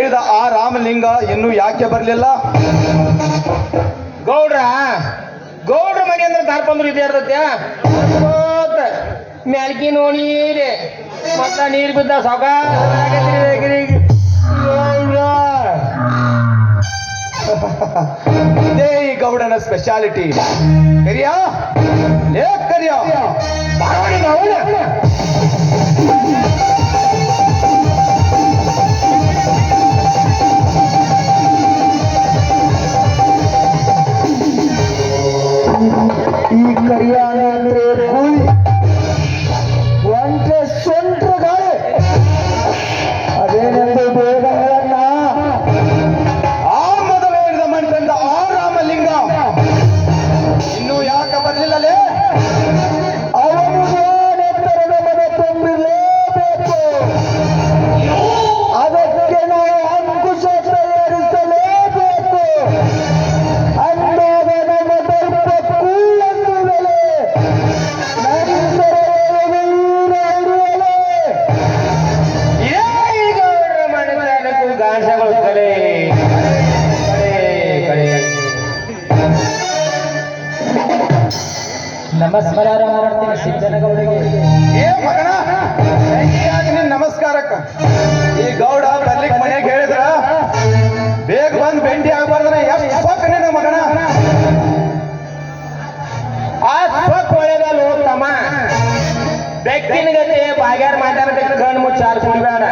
ಹೇಳಿದ ಆ ರಾಮಲಿಂಗ ಇನ್ನು ಯಾಕೆ ಬರಲಿಲ್ಲ? ಗೌಡ್ರ ಗೌಡ್ರ ಮನೆ ಅಂದ್ರೆ ತಾರ್ಪಂದ್ರ ಇದೆ ಇರ್ತತ್ಯ ಮ್ಯಾಲ್ಕಿ ನೋಡೀರಿ ಮತ್ತ ನೀರ್ ಬಿದ್ದ ಸೊಗ ಇದೇ ಈ ಗೌಡನ ಸ್ಪೆಷಾಲಿಟಿ ಕರಿಯಾ? ಲೇ ಕರಿಯಾ? ನಮಸ್ಕಾರ ಮಾಡ್ತೀನಿ ಸಿದ್ದನಗೌಡಗೆ. ಏ ಮಗಣ ನಮಸ್ಕಾರಕ್ಕ. ಈ ಗೌಡ ಬರ್ಲಿಕ್ಕೆ ಮನೆಗೆ ಹೇಳಿದ್ರ, ಬೇಗ ಬಂದು ಬೆಂಡಿ ಆಗ್ಬಾರ್ದ್ರ ಎಷ್ಟು ಸೊಕ್ಕ ನಿನ್ನ ಮಗನ. ಆ ಸ್ವಕ್ ಒಳ್ಳೆದಲ್ಲ ಹೋಗ್ತಮ್ಮ ಬೆಕ್ಕಿನ ಗತೆ ಬಾಗ್ಯಾರ ಮಾತಾಡಬೇಕು ಮುಚ್ಚಾರ್ಜ್ ಮುಚ್ಚಾರ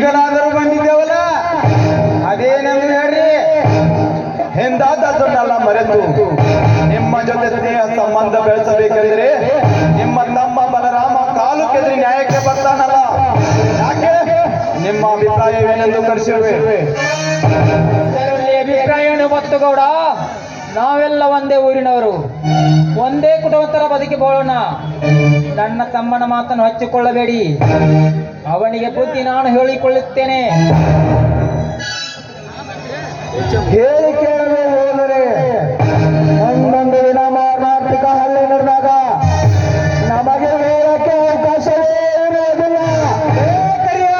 ಈಗಲಾದರೂ ಬಂದಿದ್ದೇವಲ್ಲ? ಅದೇನಂದ್ರೆ ಹೇಳ್ರಿ. ಹಿಂದಾದದ್ದನ್ನೆಲ್ಲ ಮರೆತು ನಿಮ್ಮ ಜೊತೆ ಸ್ನೇಹ ಸಂಬಂಧ ಬೆಳೆಸಬೇಕಂದ್ರೆ ನಿಮ್ಮ ತಮ್ಮ ಬಲರಾಮ ಕಾಲು ಕೆದರಿ ನ್ಯಾಯಕ್ಕೆ ಬರ್ತಾನಲ್ಲ. ಯಾಕೆ? ನಿಮ್ಮ ಅಭಿಪ್ರಾಯವೇನೆಂದು ಕರೆಸಿರುವೆ. ಅಭಿಪ್ರಾಯವನ್ನು ಗೊತ್ತು ಗೌಡ. ನಾವೆಲ್ಲ ಒಂದೇ ಊರಿನವರು. ಒಂದೇ ಕುಟುಂಬತರ ಬದುಕಿ ಬಾಳೋಣ. ನನ್ನ ತಮ್ಮನ ಮಾತನ್ನು ಹಚ್ಚಿಕೊಳ್ಳಬೇಡಿ. ಅವನಿಗೆ ಬುದ್ಧಿ ನಾನು ಹೇಳಿಕೊಳ್ಳುತ್ತೇನೆ. ಹೇಳಿ ಕೇಳದೆ ಹೋದರೆ ಒಂದೊಂದು ದಿನ ಮಾರಣಾಂತಿಕ ಹಲ್ಲೆ ನಡೆದಾಗ ನಮಗೆ ಹೇಳಕ್ಕೆ ಅವಕಾಶವೇ ಇರುವುದಿಲ್ಲ. ಏ ಕರಿಯ,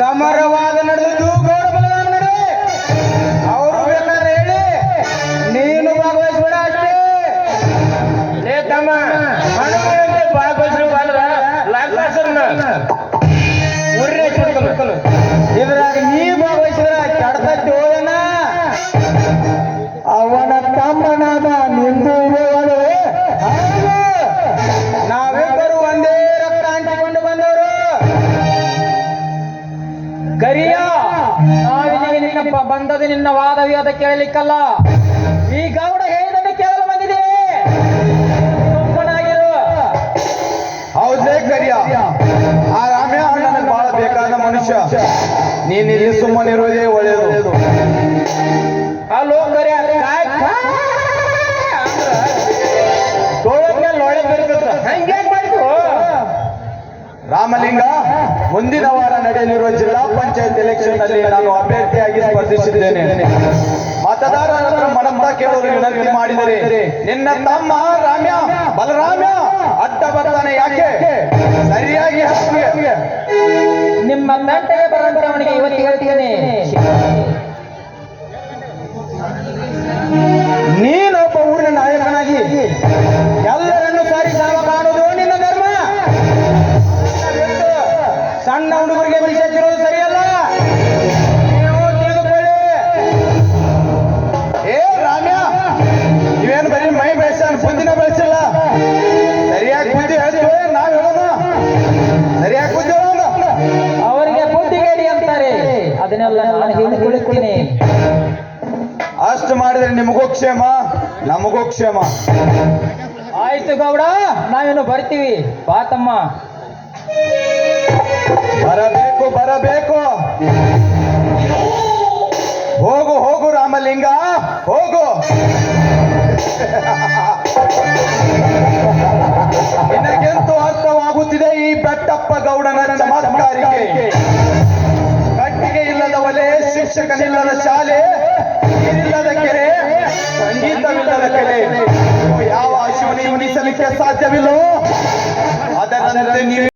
ಸಮರವಾದ ನಡೆದು ಕರಿಯ ನಾವಿದ್ದೀವಿ ನಿನ್ನ ಬಂದದೆ ನಿನ್ನ ವಾದ ವಿವಾದ ಕೇಳಲಿಕ್ಕಲ್ಲ. ಈ ಗೌಡ ಹೇಳಿದನ್ನು ಕೇಳಲು ಬಂದಿದೆ. ಹೌದೇ ಕರಿಯ ಆ ರಾಮ್ಯ ನನಗೆ ಬಹಳ ಬೇಕಾದ ಮನುಷ್ಯ. ನೀನ್ ಇಲ್ಲಿ ಸುಮ್ಮನಿರುವುದೇ ಒಳ್ಳೆಯದು ಅಲ್ಲೋ ಗರಿಯ! ರಾಮಲಿಂಗ? ಮುಂದಿನ ವಾರ ನಡೆಯಲಿರುವ ಜಿಲ್ಲಾ ಪಂಚಾಯತ್ ಎಲೆಕ್ಷನ್ನಲ್ಲಿ ನಾನು ಅಭ್ಯರ್ಥಿಯಾಗಿ ಸ್ಪರ್ಧಿಸಿದ್ದೇನೆ. ಮತದಾರರ ಮನಂತ ಕೇಳಲು ವಿನಂತಿ ಮಾಡಿದರೆ, ನಿನ್ನ ತಮ್ಮ ರಾಮ್ಯ ಬಲರಾಮ್ಯ ಸಣ್ಣ ಹುಡುಗರಿಗೆ ಮೀಸತ್ತಿರೋದು ಸರಿಯಲ್ಲ? ನೀವು ತಿಳಿದುಕೊಳ್ಳಿ ಏ ರಾಮ್ಯ ನೀವೇನು ಬರೀ ಮೈ ಬೆಳೆಸ ಬುದ್ಧಿನ ಬೆಳೆಸಿಲ್ಲ? ಸರಿಯಾಗಿ ಬುದ್ಧಿ ಹೇಳ್ತೀವಿ ನಾವ್ ಹೇಳೋಣ ಸರಿಯಾಗಿ ಬುದ್ಧಿ ಹೇಳೋಣ ಅವರಿಗೆ ಬುದ್ಧಿಗೇಡಿ ಅಂತಾರೆ. ಅದನ್ನೆಲ್ಲ ನಾನು ಹೇಳಿಕೊಳ್ಳುತ್ತೇನೆ ಅಷ್ಟು ಮಾಡಿದ್ರೆ ನಿಮಗೂ ಕ್ಷೇಮ ನಮಗೂ ಕ್ಷೇಮ. ಆಯ್ತು ಗೌಡ ನಾವೇನು ಬರ್ತೀವಿ. ಬಾ ರಾಮಲಿಂಗ ಹೋಗು. ನಿನಗೆಂತೂ ಅರ್ಥವಾಗುತ್ತಿದೆ ಈ ಬೆಟ್ಟಪ್ಪ ಗೌಡನ ಚಮತ್ಕಾರಿಕೆ. ಕಟ್ಟಿಗೆ ಇಲ್ಲದ ಒಲೆ ಶಿಕ್ಷಕನಿಲ್ಲದ ಶಾಲೆ ನೀರಿಲ್ಲದ ಕೆರೆ ಸಂಗೀತವಿಲ್ಲದ ಕೆರೆ. ಯಾವ ಶಿವನಿಗೆ ಉಣಿಸಲಿಕ್ಕೆ ಸಾಧ್ಯವಿಲ್ಲೋ ಅದರಂತೆ ನೀವು